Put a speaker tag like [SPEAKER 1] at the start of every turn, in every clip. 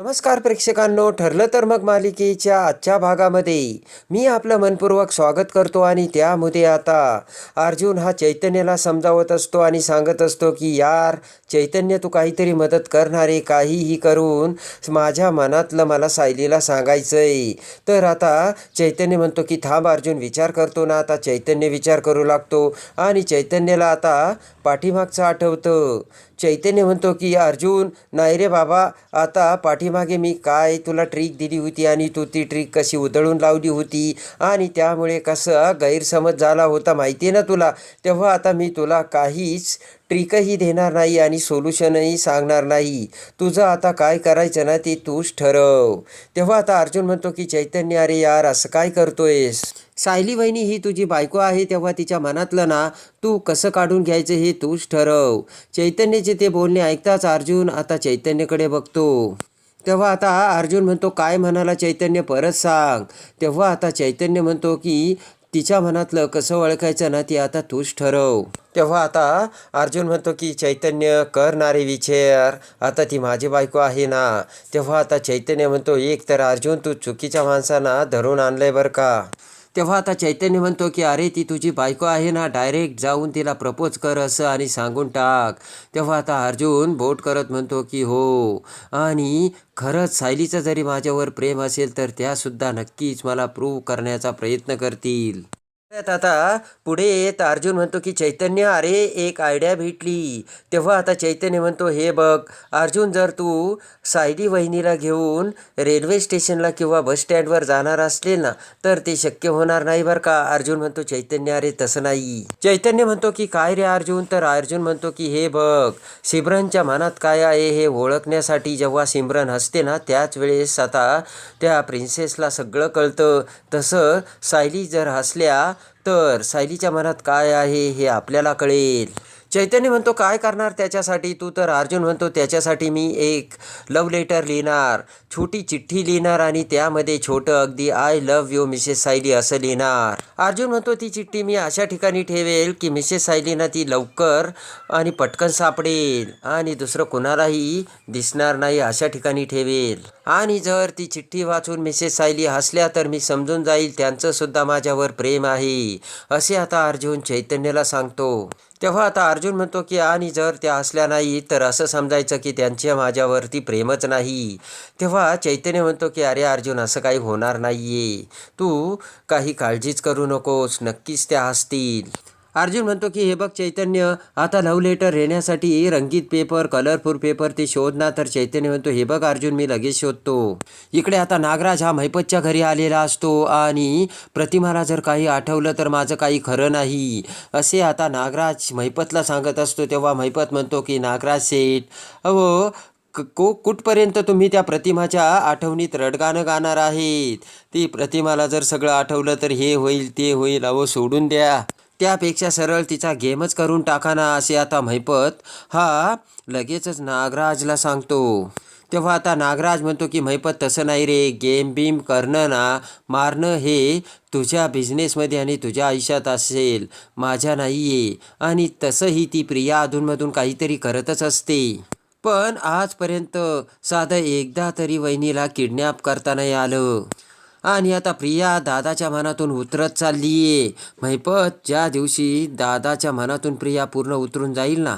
[SPEAKER 1] नमस्कार प्रेक्षकांनो ठरलं तर मग मालिकेच्या आजच्या भागामध्ये. मी आपलं मनपूर्वक स्वागत करतो आणि त्यामध्ये आता अर्जुन हा चैतन्याला समजावत असतो आणि सांगत असतो की यार चैतन्य तू काहीतरी मदत करणारे काहीही करून माझ्या मनातलं मला सायलीला सांगायचं आहे तर आता चैतन्य म्हणतो की थांब अर्जुन विचार करतो ना आता चैतन्य विचार करू लागतो. आणि चैतन्याला आता पाठीमागचं आठवतं. चैतन्य म्हणतो की अर्जुन नाही रे बाबा आता पाठीमागे मी काय तुला ट्रिक दिली होती आणि तू ती ट्रिक कशी उधळून लावली होती? आणि त्यामुळे कसं गैरसमज झाला होता माहिती आहे ना तुला? तेव्हा आता मी तुला काहीच ट्रिकही देणार नाही आणि सोल्युशनही सांगणार नाही. तुझं आता काय करायचं ना ते तूच ठरव. तेव्हा आता अर्जुन म्हणतो की चैतन्य अरे यार असं काय करतोयस? सायली वहिनी ही तुझी बायको आहे तेव्हा तिच्या मनातलं ना तू कसं काढून घ्यायचं हे तूच ठरव. चैतन्याचे ते बोलणे ऐकताच अर्जुन आता चैतन्यकडे बघतो. तेव्हा आता अर्जुन म्हणतो काय म्हणाला चैतन्य? परत सांग. तेव्हा आता चैतन्य म्हणतो की तिच्या मनातलं कसं ओळखायचं ना ती आता तूच ठरव. तेव्हा आता अर्जुन म्हणतो की चैतन्य करणारे विचार. आता ती माझी बायको आहे ना. तेव्हा आता चैतन्य म्हणतो एक तर अर्जुन तू चुकीच्या माणसांना धरून आणलंय बरं का. तेव्हा आता चैतन्य म्हणतो की अरे ती तुझी बायको आहे ना डायरेक्ट जाऊन तिला प्रपोज कर असं आणि सांगून टाक. तेव्हा आता अर्जुन बोट करत म्हणतो की हो. आणि खरंच सायलीचं जरी माझ्यावर प्रेम असेल तर त्यासुद्धा नक्कीच मला प्रूव्ह करण्याचा प्रयत्न करतील. आता पुढे येत अर्जुन म्हणतो की चैतन्य अरे एक आयडिया भेटली. तेव्हा आता चैतन्य म्हणतो हे बघ अर्जुन जर तू सायली वहिनीला घेऊन रेल्वे स्टेशनला किंवा बस स्टँडवर जाणार असले ना तर ते शक्य होणार नाही बरं का. अर्जुन म्हणतो चैतन्य अरे तसं नाही. चैतन्य म्हणतो की काय रे अर्जुन? तर अर्जुन म्हणतो की हे बघ सिमरनच्या मनात काय आहे हे ओळखण्यासाठी जेव्हा सिमरन हसते ना त्याच वेळेस आता त्या प्रिन्सेसला सगळं कळतं. तसं सायली जर हसल्या तर सायलीच्या मनात काय आहे हे आपल्याला कळेल. चैतन्य म्हणतो काय करणार त्याच्यासाठी? तू तर अर्जुन म्हणतो त्याच्यासाठी मी एक लव लेटर लिहिणार. छोटी चिठ्ठी लिहिणार आणि त्यामध्ये छोटं अगदी I love you Mrs Sayali असं लिहिणार. अर्जुन म्हणतो ती चिठ्ठी मी अशा ठिकाणी ठेवेल की मिसेस सायलीना ती लवकर आणि पटकन सापडेल आणि दुसरं कोणालाही दिसणार नाही अशा ठिकाणी ठेवेल. आणि जर ती चिठ्ठी वाचून मिसेस सायली हसल्या तर मी समजून जाईल त्यांचंसुद्धा माझ्यावर प्रेम आहे. असे आता अर्जुन चैतन्याला सांगतो. तेव्हा आता अर्जुन म्हणतो की आणि जर त्या असल्या नाही तर असं समजायचं की त्यांच्या माझ्यावरती प्रेमच नाही. तेव्हा चैतन्य म्हणतो की अरे अर्जुन असं काही होणार नाही आहे तू काही काळजीच करू नकोस नक्कीच त्या असतील अर्जुन म्हणतो की हे बघ चैतन्य आता लव्ह लेटर येण्यासाठी रंगीत पेपर कलरफुल पेपर ते शोध ना तर चैतन्य म्हणतो हे बघ अर्जुन मी लगेच शोधतो. इकडे आता नागराज हा मैपतच्या घरी आलेला असतो आणि प्रतिमाला जर काही आठवलं तर माझं काही खरं नाही. असे आता नागराज महिपतला सांगत असतो. तेव्हा महिपत म्हणतो की नागराज सेठ अहो क- को कुठपर्यंत तुम्ही त्या प्रतिमाच्या आठवणीत रडगाणं गाणार आहेत? ती प्रतिमाला जर सगळं आठवलं तर हे होईल ते होईल अहो सोडून द्या. त्यापेक्षा सरळ तिचा गेमच करून टाका ना असे आता महिपत. हा लगेचच नागराजला सांगतो. तेव्हा आता नागराज म्हणतो की महिपत तसं नाही रे. गेम बीम करणं ना मारणं हे तुझ्या बिझनेसमध्ये आणि तुझ्या आयुष्यात असेल. माझ्या नाही आहे आणि तसंही ती प्रिया अधूनमधून काहीतरी करतच असते. पण आजपर्यंत साधं एकदा तरी वहिनीला किडनॅप करता नाही आलं. आणि आता प्रिया दादाच्या मनातून उतरत चाललीये. महिपत ज्या दिवशी दादाच्या मनातून प्रिया पूर्ण उतरून जाईल ना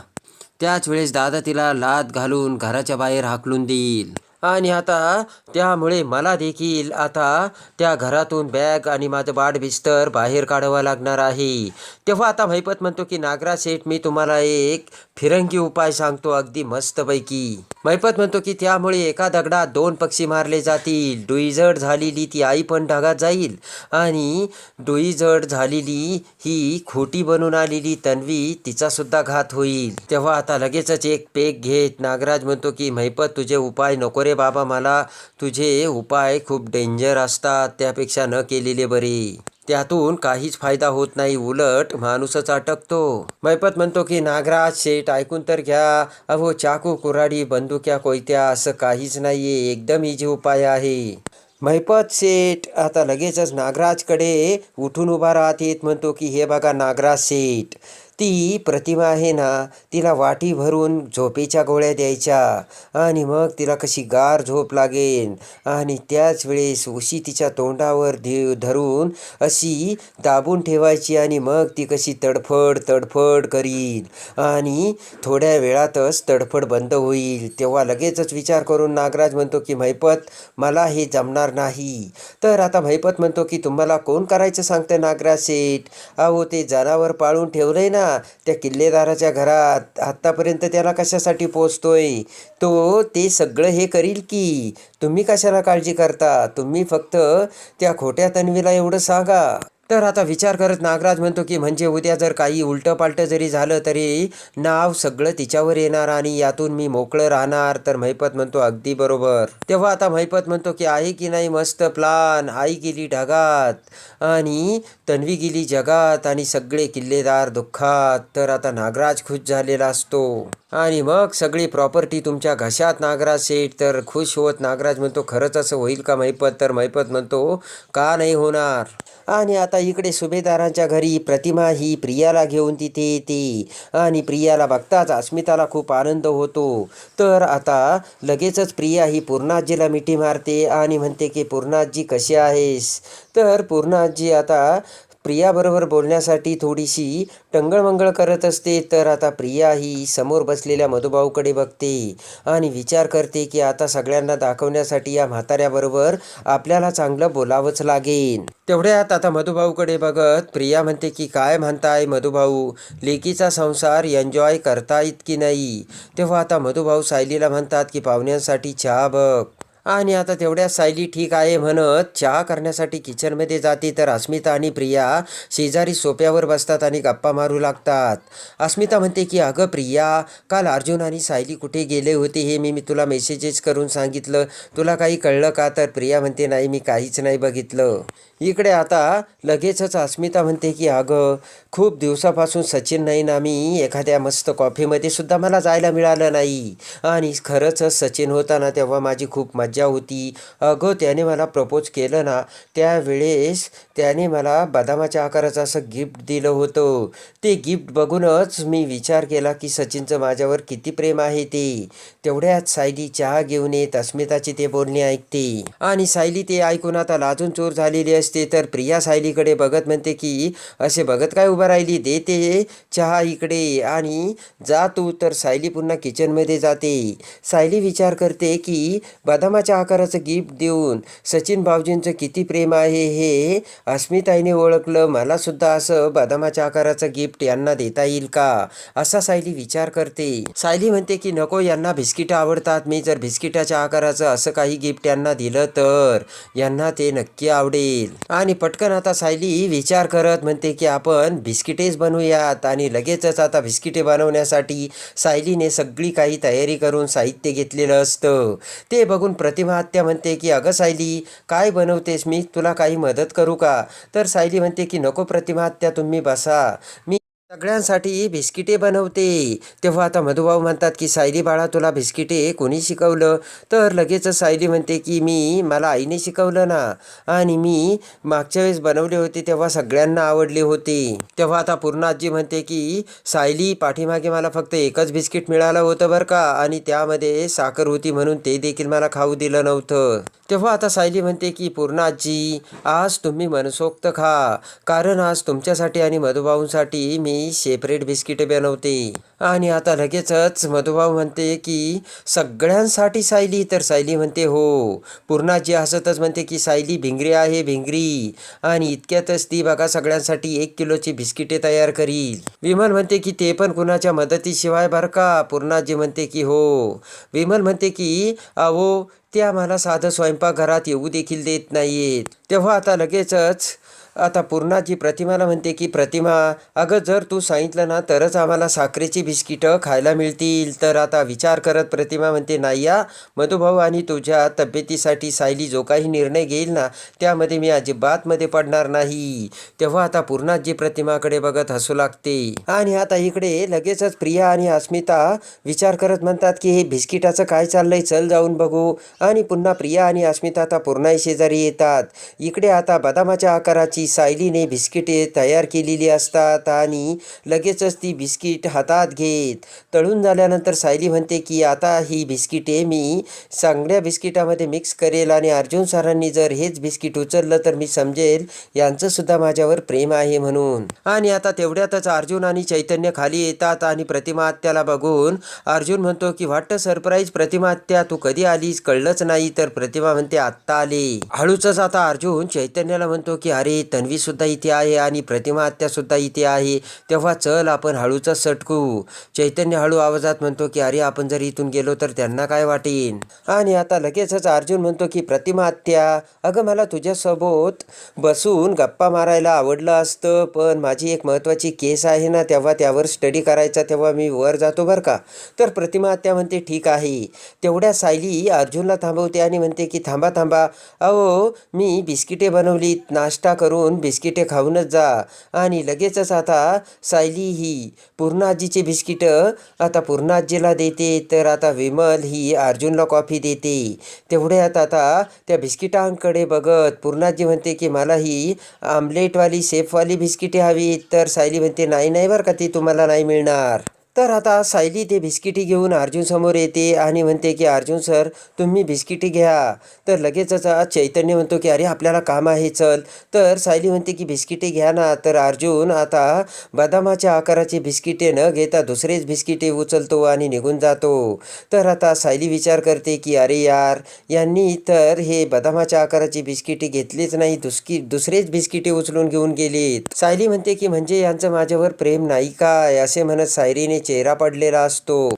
[SPEAKER 1] त्याच वेळेस दादा तिला लात घालून घराच्या बाहेर हाकलून देईल. आणि आता त्यामुळे मला देखील आता त्या घरातून बॅग आणि माझं बाड बिस्तर बाहेर काढावा लागणार आहे. तेव्हा आता महिपत म्हणतो की नागराज सेठ मी तुम्हाला एक फिरंगी उपाय सांगतो अगदी मस्तपैकी. मैपत म्हणतो की त्यामुळे एका दगडात दोन पक्षी मारले जातील. डुईजड झालेली ती आई पण ढगात जाईल. आणि डुईजड झालेली ही खोटी बनून आलेली तन्वी तिचासुद्धा घात होईल. तेव्हा आता लगेचच एक पेक घेत नागराज म्हणतो की मैपत तुझे उपाय नको रे बाबा मला तुझे उपाय खूप डेंजर असतात. त्यापेक्षा न केलेले बरे. त्यातून काहीच फायदा होत नाही उलट माणूसच अटकतो. मैपत म्हणतो की नागराज शेठ ऐकून तर घ्या. अहो चाकू कुऱ्हाडी बंदुक्या कोयत्या असं काहीच नाहीये. एकदम इजी उपाय आहे. मैपत शेठ आता लगेचच नागराजकडे उठून उभा राहत येत म्हणतो की हे बघा नागराज शेठ ती प्रतिमा आहे ना तिला वाटी भरून झोपेच्या गोळ्या द्यायच्या आणि मग तिला कशी गार झोप लागेल. आणि त्याच वेळेस उशी तिच्या तोंडावर दे धरून अशी दाबून ठेवायची आणि मग ती कशी तडफड तडफड करील आणि थोड्या वेळातच तडफड बंद होईल. तेव्हा लगेचच विचार करून नागराज म्हणतो की मैपत मला हे जमणार नाही. तर आता मैपत म्हणतो की तुम्हाला कोण करायचं? सांगतं नागराज सेठ. अहो ते जनावर पाळून ठेवलंय ना त्या किल्लेदाराच्या घरात. आत्तापर्यंत त्याला कशासाठी पोचतोय? तो ते सगळं हे करील की. तुम्ही कशाला काळजी करता? तुम्ही फक्त त्या खोट्या तन्वीला एवढं सांगा. तर आता विचार करत नागराज म्हणतो की म्हणजे उद्या जर काही उलटं पालटं जरी झालं तरी नाव सगळं तिच्यावर येणार आणि यातून मी मोकळं राहणार तर महिपत म्हणतो अगदी बरोबर. तेव्हा आता महिपत म्हणतो की आहे की नाही मस्त प्लान आई गेली ढगात आणि तन्वी गेली जगात आणि सगळे किल्लेदार दुःखात. तर आता नागराज खुश झालेला असतो. आणि मग सगळी प्रॉपर्टी तुमच्या घशात नागराज सेठ तर खुश होत नागराज म्हणतो खरंच असं होईल का महिपत? तर महिपत म्हणतो का नाही होणार. आणि आता इकडे सुभेदारांच्या घरी प्रतिमा ही प्रियाला घेऊन तिथे येते. आणि प्रियाला बघताच अस्मिताला खूप आनंद होतो. तर आता लगेचच प्रिया ही पूर्णाजीला मिठी मारते आणि म्हणते की पूर्णाजी कशी आहेस? तर पूर्णाजी आता प्रियाबरोबर बोलण्यासाठी थोडीशी टंगळमंगळ करत असते तर आता प्रिया ही समोर बसलेल्या मधुभाऊकडे बघते आणि विचार करते की आता सगळ्यांना दाखवण्यासाठी या म्हाताऱ्याबरोबर आपल्याला चांगलं बोलावंच लागेल. तेवढ्यात आता मधुभाऊकडे बघत प्रिया म्हणते की काय म्हणताय मधुभाऊ लेकीचा संसार एन्जॉय करतायत की नाही. तेव्हा आता मधुभाऊ सायलीला म्हणतात की पाहुण्यांसाठी चहा बघ. आणि आता तेवढ्या सायली ठीक आहे म्हणत चहा करण्यासाठी किचनमध्ये जाते तर अस्मिता आणि प्रिया शेजारी सोप्यावर बसतात आणि गप्पा मारू लागतात. अस्मिता म्हणते की अगं प्रिया काल अर्जुन आणि सायली कुठे गेले होते हे मी मी तुला मेसेजेस करून सांगितलं. तुला काही कळलं का? तर प्रिया म्हणते नाही मी काहीच नाही बघितलं. इकडे आता लगेचच अस्मिता म्हणते की अगं खूप दिवसापासून सचिन नाही ना मी एखाद्या मस्त कॉफीमध्ये सुद्धा मला जायला मिळालं नाही. आणि खरंच सचिन होता ना तेव्हा माझी खूप मज्जा होती. अगं त्याने मला प्रपोज केलं ना त्यावेळेस त्याने मला बदामाच्या आकाराचं असं गिफ्ट दिलं होतं. ते गिफ्ट बघूनच मी विचार केला की सचिनचं माझ्यावर किती प्रेम आहे ते. तेवढ्यात सायली चहा घेऊन येत अस्मिताची ते बोलणे ऐकते. आणि सायली ते ऐकून आता लाजून चोर झालेली असते. तर प्रिया सायलीकडे बघत म्हणते की असे बघत काय उभं राहिली? देते चहा इकडे आणि जा तू. तर सायली पुन्हा किचनमध्ये जाते. सायली विचार करते की बदामाच्या आकाराचं गिफ्ट देऊन सचिन भाऊजींचं किती प्रेम आहे हे अस्मिताईने ओळखलं. मला सुद्धा असं बदामाच्या आकाराचं गिफ्ट यांना देता येईल का? असा सायली विचार करते. सायली म्हणते की नको यांना बिस्किटं आवडतात. मी जर बिस्किटाच्या आकाराचं असं काही गिफ्ट यांना दिलं तर यांना ते नक्की आवडेल. आणि पटकन आता सायली विचार करत म्हणते की आपण बिस्किटेच बनवूयात आणि लगेचच आता बिस्किटे बनवण्यासाठी सायलीने सगळी काही तयारी करून साहित्य घेतलेलं असतं. ते बघून प्रतिमा आत्या म्हणते की अगं सायली काय बनवतेस? मी तुला काही मदत करू का? तर सायली म्हणते की नको प्रतिमा आत्या तुम्ही बसा. मी सगळ्यांसाठी बिस्किटे बनवते. तेव्हा आता मधुभाऊ म्हणतात की सायली बाळा तुला बिस्किटे कोणी शिकवलं? तर लगेचच सायली म्हणते की मी मला आईने शिकवलं ना. आणि मी मागच्या वेळेस बनवले होते तेव्हा सगळ्यांना आवडले होते. तेव्हा आता पूर्णाजी म्हणते की सायली पाठीमागे मला फक्त एकच बिस्किट मिळालं होतं बरं का आणि त्यामध्ये साखर होती म्हणून ते देखील मला खाऊ दिलं नव्हतं. तेव्हा आता सायली म्हणते की पूर्णाजी आज तुम्ही मनसोक्त खा. कारण आज तुमच्यासाठी आणि मधुभाऊंसाठी मी सेपरेट बिस्किटे बनवते. आणि आता लगेचच मधुभाऊ म्हणते की सगळ्यांसाठी सायली. तर सायली म्हणते हो. पूर्णाजी हसतच म्हणते की सायली भिंगरी आहे भिंगरी. आणि इतक्यातच ती बघा सगळ्यांसाठी एक किलोची बिस्किटे तयार करील. विमल म्हणते की ते पण कुणाच्या मदतीशिवाय बरं का? पूर्णाजी म्हणते की हो. विमल म्हणते की अहो ते आम्हाला साधं स्वयंपाकघरात येऊ देखील देत नाहीत तेव्हा आता लगेचच आता पूर्णाजी प्रतिमाला म्हणते की प्रतिमा अगं जर तू सांगितलं ना तरच आम्हाला साखरेची बिस्किटं खायला मिळतील. तर आता विचार करत प्रतिमा म्हणते नाही या मधुभाऊ आणि तुझ्या तब्येतीसाठी सायली जो काही निर्णय घेईल ना त्यामध्ये मी अजिबातमध्ये पडणार नाही. तेव्हा आता पूर्णाजी प्रतिमाकडे बघत हसू लागते. आणि आता इकडे लगेचच प्रिया आणि अस्मिता विचार करत म्हणतात की हे बिस्किटाचं काय चाललंय? चल जाऊन बघू. आणि पुन्हा प्रिया आणि अस्मिता आता पूर्णाई शेजारी येतात. इकडे आता बदामाच्या आकाराची ती सायलीने बिस्किटे तयार केलेली असतात आणि लगेचच ती बिस्किट हातात घेत तळून झाल्यानंतर सायली म्हणते की आता ही बिस्किटे मी चांगल्या बिस्किटामध्ये मिक्स करेल आणि अर्जुन सरांनी जर हेच बिस्किट उचललं तर मी समजेल यांचंसुद्धा माझ्यावर प्रेम आहे म्हणून. आणि आता तेवढ्यातच अर्जुन आणि चैतन्य खाली येतात आणि प्रतिमा आत्याला बघून अर्जुन म्हणतो की वाटतं सरप्राईज प्रतिमा आत्या तू कधी आलीस? कळलंच नाही. तर प्रतिमा म्हणते आत्ता आले. हळूच आता अर्जुन चैतन्याला म्हणतो की अरे तन्वीसुद्धा इथे आहे आणि प्रतिमा आत्यासुद्धा इथे आहे. तेव्हा चल आपण हळूचा सटकू. चैतन्य हळू आवाजात म्हणतो की अरे आपण जर इथून गेलो तर त्यांना काय वाटेन? आणि आता लगेचच अर्जुन म्हणतो की प्रतिमा आत्या अगं मला तुझ्यासोबत बसून गप्पा मारायला आवडलं असतं पण माझी एक महत्त्वाची केस आहे ना तेव्हा त्यावर स्टडी करायचा तेव्हा मी वर जातो बरं का. तर प्रतिमा आत्या म्हणते ठीक आहे. तेवढ्या सायली अर्जुनला थांबवते आणि म्हणते की थांबा थांबा. अहो मी बिस्किटे बनवलीत नाश्ता करून बिस्किटे खाऊनच जा. आणि लगेचच आता सायली ही पूर्णाजीची बिस्किटं आता पूर्णाजीला देते. तर आता विमल ही अर्जुनला कॉफी देते. तेवढ्यात आता त्या बिस्किटांकडे बघत पूर्णाजी म्हणते की मला ही आमलेटवाली सेफवाली बिस्किटे हवी तर सायली म्हणते नाही नाही बरं का ती तुम्हाला नाही मिळणार. तर आता सायली ते बिस्किटी घेऊन अर्जुन समोर येते आणि म्हणते की अर्जुन सर तुम्ही बिस्किटी घ्या. तर लगेचच आज चैतन्य म्हणतो की अरे आपल्याला काम आहे चल. तर सायली म्हणते की बिस्किटे घ्या ना. तर अर्जुन आता बदामाच्या आकाराची बिस्किटे न घेता दुसरेच बिस्किटे उचलतो आणि निघून जातो. तर आता सायली विचार करते की अरे यार यांनी तर हे बदामाच्या आकाराची बिस्किटे घेतलीच नाही दुसकी दुसरेच बिस्किटे उचलून घेऊन गेलीत. सायली म्हणते की म्हणजे यांचं माझ्यावर प्रेम नाही काय? असे म्हणत सायरीने चेहरा पडलेला असतो.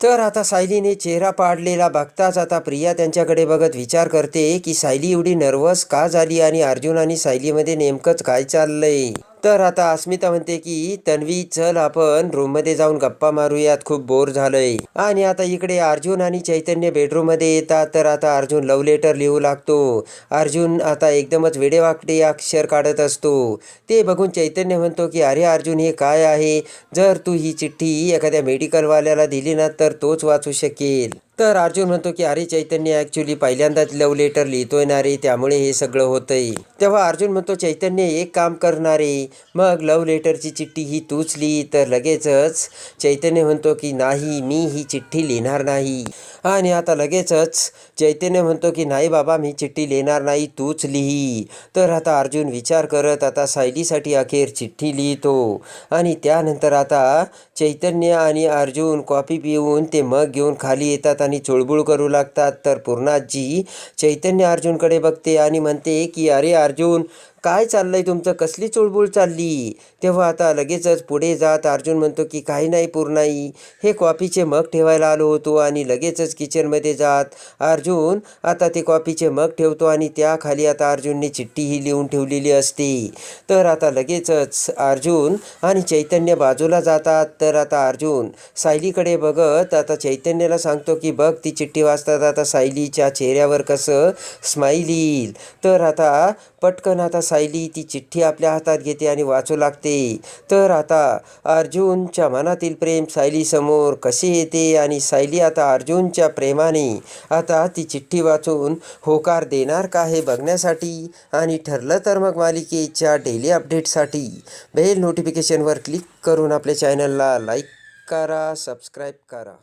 [SPEAKER 1] तर आता सायलीने चेहरा पाडलेला बघताच आता प्रिया त्यांच्याकडे बघत विचार करते की सायली एवढी नर्वस का झाली आणि अर्जुन आणि सायलीमध्ये नेमकंच काय चाललंय? तर आता अस्मिता म्हणते की तन्वी चल आपण रूममध्ये जाऊन गप्पा मारूयात खूप बोर झालंय. आणि आता इकडे अर्जुन आणि चैतन्य बेडरूममध्ये येतात तर आता अर्जुन लव्ह लेटर लिहू लागतो. अर्जुन आता एकदमच वेडेवाकडे अक्षर काढत असतो. ते बघून चैतन्य म्हणतो की अरे अर्जुन हे काय आहे? जर तू ही चिठ्ठी एखाद्या मेडिकलवाल्याला दिली ना तर तोच वाचू शकेल. तर अर्जुन म्हणतो की अरे चैतन्य ॲक्च्युली पहिल्यांदाच लव लेटर लिहितोय ना रे त्यामुळे हे सगळं होतंय. तेव्हा अर्जुन म्हणतो चैतन्य एक काम करणारे मग लव लेटरची चिठ्ठी ही तूच लिही. तर लगेचच चैतन्य म्हणतो की नाही मी ही चिठ्ठी लिहिणार नाही. आणि आता लगेचच चैतन्य म्हणतो की नाही बाबा मी चिठ्ठी लिहिणार नाही तूच लिही. तर आता अर्जुन विचार करत आता सायलीसाठी अखेर चिठ्ठी लिहितो. आणि त्यानंतर आता चैतन्य आणि अर्जुन कॉफी पिऊन ते मग घेऊन खाली येतात आणि चुळबुळ करू लागतात. तर पूर्णाजी चैतन्य अर्जुनकडे बघते आणि म्हणते की अरे अर्जुन काय चाललंय तुमचं? कसली चुळबुळ चालली? तेव्हा आता लगेचच पुढे जात अर्जुन म्हणतो की काही नाही पूर्णाई. हे कॉफीचे मग ठेवायला आलो होतो आणि लगेचच किचनमध्ये जात. अर्जुन आता ते कॉफीचे मग ठेवतो आणि त्याखाली आता अर्जुनने चिठ्ठीही लिहून ठेवलेली असते. तर आता लगेचच अर्जुन आणि चैतन्य बाजूला जातात. तर आता अर्जुन सायलीकडे बघत आता चैतन्याला सांगतो की बघ ती चिठ्ठी वाचतात आता सायलीच्या चेहऱ्यावर कसं स्माईल येईल. तर आता पटकन आता सायली ती चिठ्ठी आपल्या हातात घेते आणि वाचू लागते. तर आता अर्जुनच्या मनातील प्रेम सायलीसमोर कसे येते आणि सायली आता अर्जुनच्या प्रेमाने आता ती चिठ्ठी वाचून होकार देणार का हे बघण्यासाठी? आणि ठरलं तर मग मालिकेच्या डेली अपडेटसाठी बेल नोटिफिकेशनवर क्लिक करून आपल्या चॅनलला लाईक करा सबस्क्राईब करा.